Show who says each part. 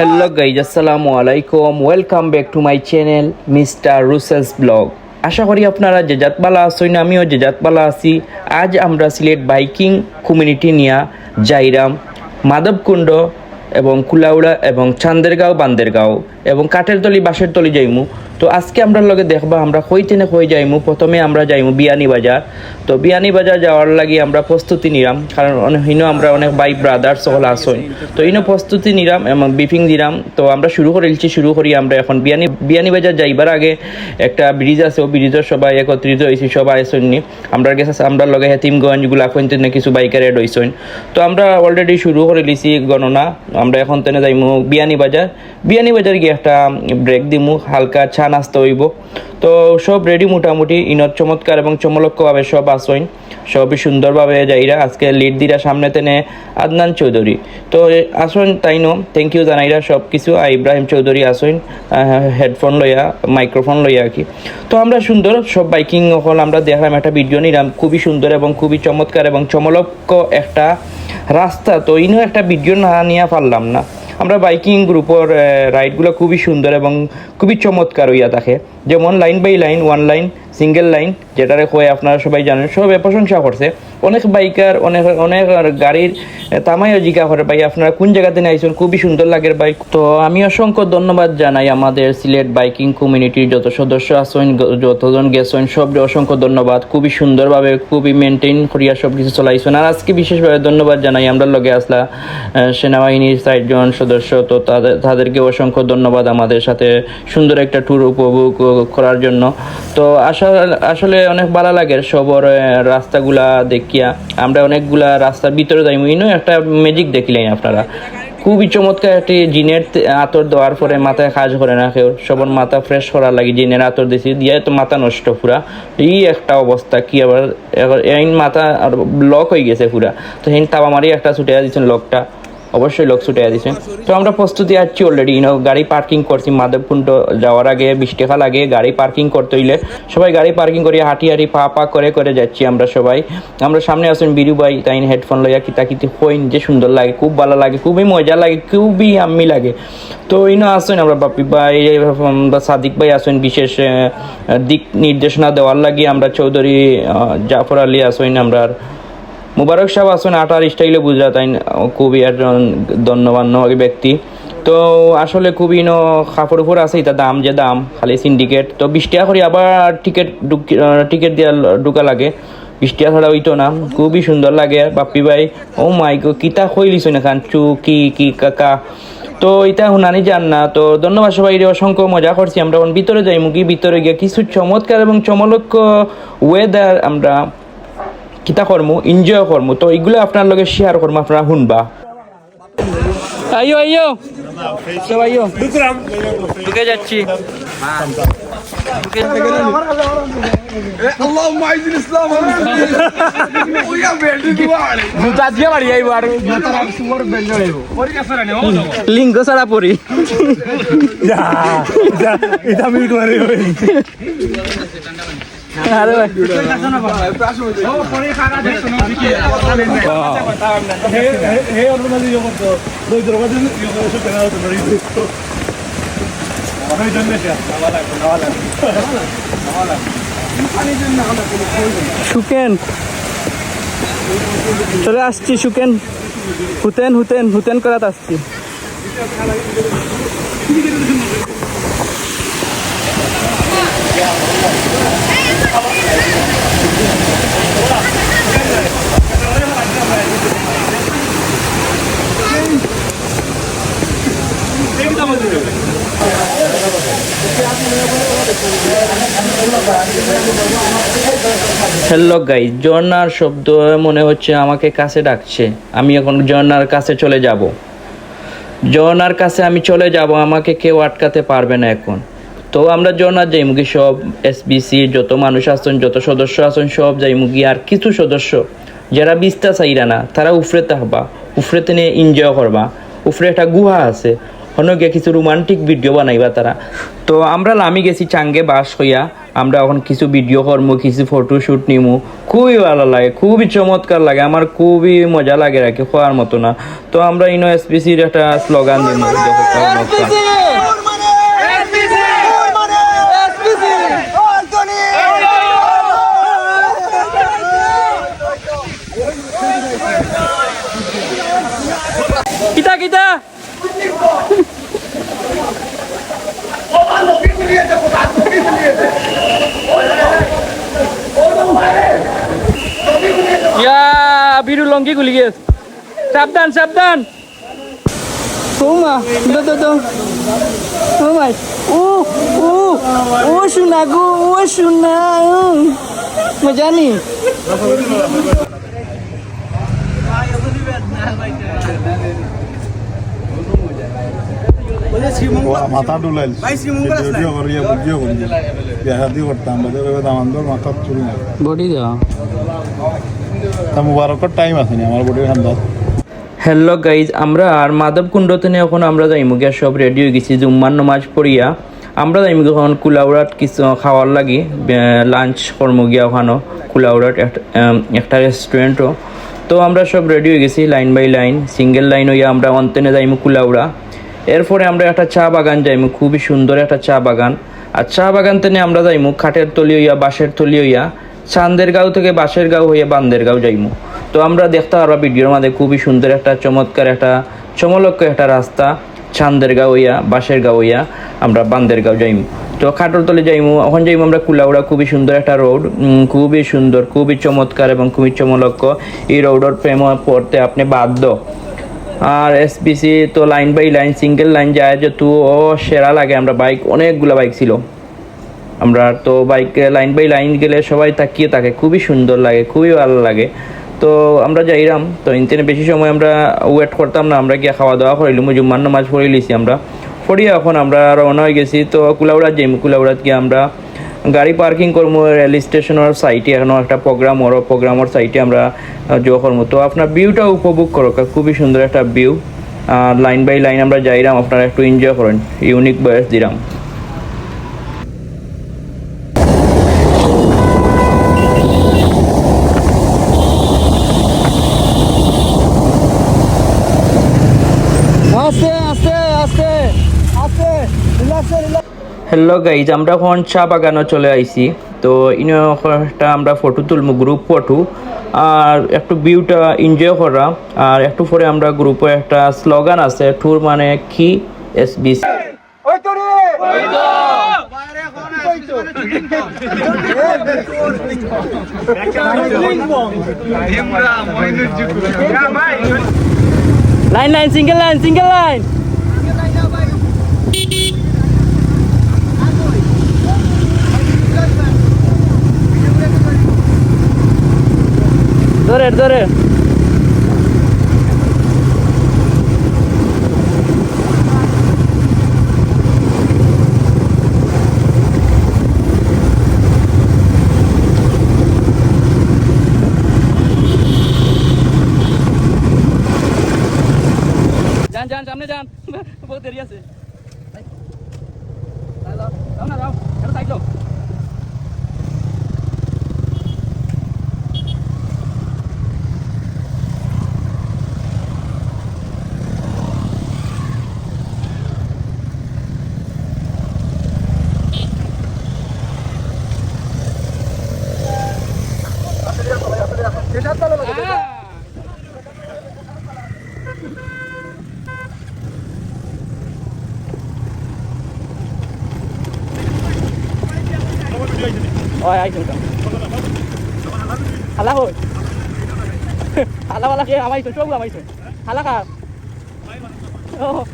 Speaker 1: Hello guys আসসালামু আলাইকুম welcome back to my channel mister Russel's vlog আশা করি আপনারা যে যাতবালা আসইন আমিও যে যাতবালা আছি। আজ আমরা সিলেট বাইকিং কমিউনিটি নিয়া যাইরাম মাধবকুণ্ড এবং কুলাউড়া এবং চান্দেরগাঁও, বান্দেরগাঁও এবং কাঠের তলি বাঁশের তলি যাইমু। তো আজকে আমরা লগে দেখবা, আমরা কইতে না কই যাইমু? প্রথমে আমরা যাইমু বিয়ানি বাজার। তো বিয়ানি বাজার যাওয়ার লাগে আমরা প্রস্তুতি নিলাম, কারণ হিনো আমরা অনেক বাইক ব্রাদার সকল আসইন তো ইনো প্রস্তুতি নিলাম এবং বিফিং দিলাম। তো আমরা শুরু করে দিচ্ছি শুরু করি আমরা এখন। বিয়ানি বিয়ানি বাজার যাইবার আগে একটা ব্রিজ আছে, ও ব্রিজের সবাই একত্রিত হয়েছি সবাই আসইনি আমরা গেছে, আমরা লগে হেতিমগঞ্জ না কিছু বাইকার এড হইসইন তো আমরা অলরেডি শুরু করে দিছি গণনা। আমরা এখন তেনে যাইমু বিয়ানি বাজার। বিয়ানি বাজার গিয়ে একটা ব্রেক দিমু, হালকা চা নাস্তা হইব। তো সব রেডি মোটামুটি ইনত চমৎকার এবং চমলক্যভাবে সব আসইন। সবই সুন্দরভাবে যাইরা, আজকে লিড দিরা সামনে তেনে আদনান চৌধুরী। তো আসইন তাইনো থ্যাংক ইউ জানাইরা সব কিছু আর ইব্রাহিম চৌধুরী আসইন হেডফোন লইয়া মাইক্রোফোন লইয়া আর কি। তো আমরা সুন্দর, সব বাইকিং হল আমরা দেখলাম, একটা ভিডিও নিলাম। খুবই সুন্দর এবং খুবই চমৎকার এবং চমলক্য একটা রাস্তা, তো ইনও একটা ভিডিও না নিয়ে পারলাম না। আমরা বাইকিং গ্রুপের রাইডগুলো খুবই সুন্দর এবং খুবই চমৎকার হইয়া থাকে। যেমন line by line one line single line যেটারে কয়ে আপনারা সবাই জানেন, সবাই প্রশংসা করছে। অনেক বাইকার অনেক অনেক গাড়ির তামাইও জিজ্ঞা করে, ভাই, আপনারা কোন জায়গাতে নিয়ে আইসেন খুবই সুন্দর লাগে বাইক তো আমি অসংখ্য ধন্যবাদ জানাই আমাদের সিলেট বাইকিং কমিউনিটির যত সদস্য আছেন যতজন গেছেন, সব অসংখ্য ধন্যবাদ। খুবই সুন্দরভাবে, খুবই মেনটেন করিয়া সব কিছু চলাইছেন। আর আজকে বিশেষভাবে ধন্যবাদ জানাই, আমরা লগে আসলা সেনাবাহিনীর চারজন সদস্য, তো তাদের তাদেরকে অসংখ্য ধন্যবাদ আমাদের সাথে সুন্দর একটা ট্যুর উপভোগ করার জন্য। তো আসলে আসলে অনেক ভালো লাগে সবর রাস্তাগুলা দেখিয়া। আমরা অনেকগুলা রাস্তার ভিতরে যাই ইনো একটা ম্যাজিক দেখিলেন আপনারা। খুবই চমৎকার একটি জিনের আতর দেওয়ার পরে মাথায় কাজ করে না কেউ। সবার মাথা ফ্রেশ করার লাগে জিনের আতর দিছি, দিয়ে তো মাথা নষ্ট পুরা। এই একটা অবস্থা, কি আবার এই মাথা আর লক হয়ে গেছে পুরা। তো হেন তাবা মারি একটা ছুটে দিচ্ছেন লকটা অবশ্যই লোক ছুটে দিছে তো আমরা প্রস্তুতি আছি অলরেডি ইনো গাড়ি পার্কিং করছি মাধবকুণ্ড যাওয়ার আগে বিশ টাকা লাগে গাড়ি পার্কিং করতে হইলে। সবাই গাড়ি পার্কিং করি হাঁটি হাঁটি পা পা করে করে যাচ্ছি আমরা সবাই। আমরা সামনে আসেন বিরু ভাই, তাই হেডফোন লইয়া কিতা কিতি হইন, যে সুন্দর লাগে, খুব ভালো লাগে, খুবই মজা লাগে, খুবই আম্মি লাগে। তো ইনো আসেন আমরা, বাপি ভাই, বা সাদিক ভাই আসেন, বিশেষ দিক নির্দেশনা দেওয়ার লাগে আমরা চৌধুরী জাফর আলী আসেন, আমরা মুবারক সাহেব আসেন, আটার স্টাইলে গুজরাট আইন খুবই একজন ধন্যবান্য ব্যক্তি। তো আসলে খুবই ন কাপড় উপর আছে, এটা দাম যে দাম, খালি সিন্ডিকেট তো বিশ টাকা করে আবার টিকিট টিকিট দেওয়া ঢুকা লাগে। বিশ টাকা ছাড়া হইতো না, খুবই সুন্দর লাগে। বাপ্পি ভাই, ও মাই কিতা কইলিস না খান চু কি কি কাকা। তো এটা হুনানি যান না, তো ধন্যবাদ সবাই অসংখ্য মজা করছি। আমরা ভিতরে যাই মুখি ভিতরে গিয়ে কিছু চমৎকার এবং চমলক্য ওয়েদার আমরা কিতা কর্ম এনজয় কর্ম তো এগুলো আপনার লগে শেয়ার কর্ম আপনারা শুনবা। আইও আইও। সব আইও ঢুকে যাচ্ছি।
Speaker 2: اللهم اعز الاسلام والمسلمين ويا بيعدي دواري
Speaker 1: আজকে বাড়ি আইবার লিঙ্গ ছাড়া পড়ি
Speaker 2: এটা আমি করে
Speaker 1: আরে ভাই
Speaker 2: হে আপনাদের ইয়ে করতো দুই দরবার ইয়ে করে সব কেনা হতো নড়ি ওই জন্য
Speaker 1: সুকেন চলে আসছি সুকেন হুতেন হুতেন হুতেন করাত আসছি। হ্যালো গাই ঝর্নার শব্দ মনে হচ্ছে আমাকে কাছে ডাকছে। আমি এখন ঝর্নার কাছে চলে যাব। ঝর্নার কাছে আমি চলে যাব, আমাকে কেউ আটকাতে পারবে না এখন। তো আমরা ঝর্নার যাই মুগি সব এসবিসি যত মানুষ আছেন, যত সদস্য আছেন, সব যাই মুগি আর কিছু সদস্য, যারা বিস্তা চাইরা না, তারা উফরে থাকবা উফরেতে নিয়ে এনজয় করবা। উফরে একটা গুহা আছে গিয়ে কিছু রোমান্টিক ভিডিও বানাইবা তারা। তো আমরা লামি গেছি চাঙ্গে বাস হইয়া, আমরা এখন কিছু ভিডিও করব কিছু ফটো শুট নিমু। খুবই ভালো লাগে, খুবই চমৎকার লাগে, আমার খুবই মজা লাগে রাখি খোয়ার মতো না। তো আমরা ইনো এসপিসির একটা স্লোগান দিব কিতা কিতা ইয়া একটু লঙ্কি গুলি গেছে সাবধান সাবধান।
Speaker 3: ওমা দো দো দো। ওমা ও ও ও শোনা গো ও শোনা মজা নেই
Speaker 4: মাথা ডুলাইল। ভিডিও করিয়া বডি দেওয়া
Speaker 1: হ্যালো গাইজ আমরা আর মাধব কুণ্ডতে এখন আমরা যাইমু। গিয়া সব রেডি হয়ে গেছি, জুম্মার নমাজ পড়িয়া। আমরা যাইমু এখন কুলাউড়াত কিছু খাওয়ার লাগি লাঞ্চ কর্ম গিয়া ওখানো, কুলাউড়াত একটা- একটা রেস্টুরেন্টও তো আমরা সব রেডি হয়ে গেছি line by line single line হইয়া আমরা অন্তেনে যাইমু কুলাউড়া। এরপরে আমরা একটা চা বাগান যাইমু, খুবই সুন্দর একটা চা বাগান। আর চা বাগান তেনে আমরা যাইমু, খাটের তলি হইয়া, বাঁশের তলি হইয়া। চান্দের গাঁও থেকে বাঁশের গাঁও হইয়া বান্দের গাঁও যাইমু। তো আমরা দেখতে পারব ভিডিওর মধ্যে খুবই সুন্দর একটা, চমৎকার একটা চমলক্ষ একটা রাস্তা চান্দের গাঁও হইয়া বাঁশের গাঁও হইয়া আমরা বান্দের গাঁও যাইমু। তো খাটোর তলে যাইমু এখন যাইমু আমরা কুলাউড়া, খুবই সুন্দর একটা রোড খুবই সুন্দর, খুবই চমৎকার এবং খুবই চমলক্ষ এই রোডের প্রেম পড়তে আপনি বাধ্য। আর এসবিসি তো line by line, single line যায় যেহেতু ও সেরা লাগে, আমরা বাইক, অনেকগুলো বাইক ছিল। আমরা তো বাইকে লাইন বাই লাইন গেলে সবাই তাকিয়ে থাকে, খুবই সুন্দর লাগে, খুবই ভালো লাগে। তো আমরা যাইরাম, তো ইন্টারনে বেশি সময় আমরা ওয়েট করতাম না, আমরা গিয়ে খাওয়া দাওয়া করিলাম জুম্মার নামাজ পড়ে লিছি আমরা। পড়িয়া এখন আমরা রওনা হয়ে গেছি, তো কুলাউড়াত যাইম, কুলাউড়াত গিয়ে আমরা গাড়ি পার্কিং করব রেল স্টেশনের সাইটে এখনও একটা প্রোগ্রাম ওর প্রোগ্রামের সাইটে আমরা জো করব তো আপনার ভিউটা উপভোগ করো খুবই সুন্দর একটা ভিউ লাইন বাই লাইন আমরা যাইরাম, আপনারা একটু এনজয় করেন ইউনিক বয়স দিলাম হ্যালো গাইজ আমরা এখন চা বাগানও চলে আইছি। তো ইনো একটা আমরা ফটো তুলবো গ্রুপ ফটো আর একটু ভিউটা এনজয় করা। আর একটু পরে আমরা গ্রুপে একটা স্লোগান আছে ট্যুর মানে কি? S B line line single line single line દોરે દોરે Hồi Hala wala kia amai chừng chuông amai chừng Hala ka Oh